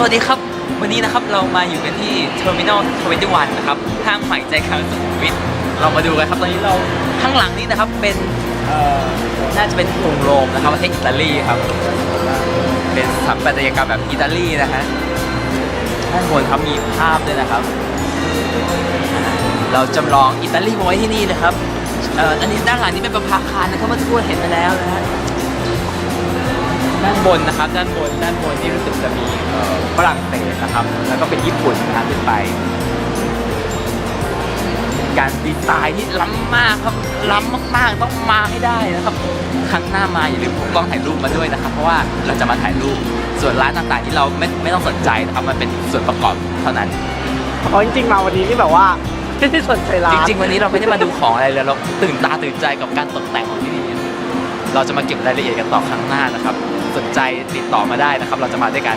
สวัสดีครับ วันนี้นะครับเรามาอยู่กันที่ Terminal 21 นะครับห้างใหม่ใจกลางสุขุมวิทเรามาดูกันครับตอนนี้เราข้างหลังนี้นะครับเป็นน่าจะเป็นกรุงโรมนะครับประเทศอิตาลีครับเป็นสถาปัตยกรรมแบบอิตาลีนะฮะด้านบนครับมีภาพด้วยนะครับ เราจำลองอิตาลีมาไว้ที่นี่นะครับอันนี้ด้านหลังนี้เป็นประภาคารนะครับเมื่อสักครู่เห็นไปแล้วนะฮะานบนนะครับ ด้านบนด้านบนนี่รู้สึกจะมีเอ่อฝรั่งเศสนะครับ แล้วก็เป็นญี่ปุ่นนะครับขึ้นไป การดีไซน์ที่ล้ำมากครับล้ำมากๆต้องมาให้ได้นะครับ ครั้งหน้ามาอย่าลืมพกกล้องถ่ายรูปมาด้วยนะครับ เพราะว่าเราจะมาถ่ายรูปส่วนร้านต่างๆที่เราไม่ไม่ต้องสนใจนะครับมันเป็นส่วนประกอบเท่านั้นเพราะจริงๆมาวันนี้นี่แบบว่าไม่ได้สนใจร้านจริงๆวันนี้เราไม่ได้มาดูของอะไรเลยเราตื่นตาตื่นใจกับการตกแต่งของที่นี่ เราจะมาเก็บรายละเอียดกันต่อครั้งหน้านะครับ สนใจติดต่อมาได้นะครับ เราจะมาด้วยกัน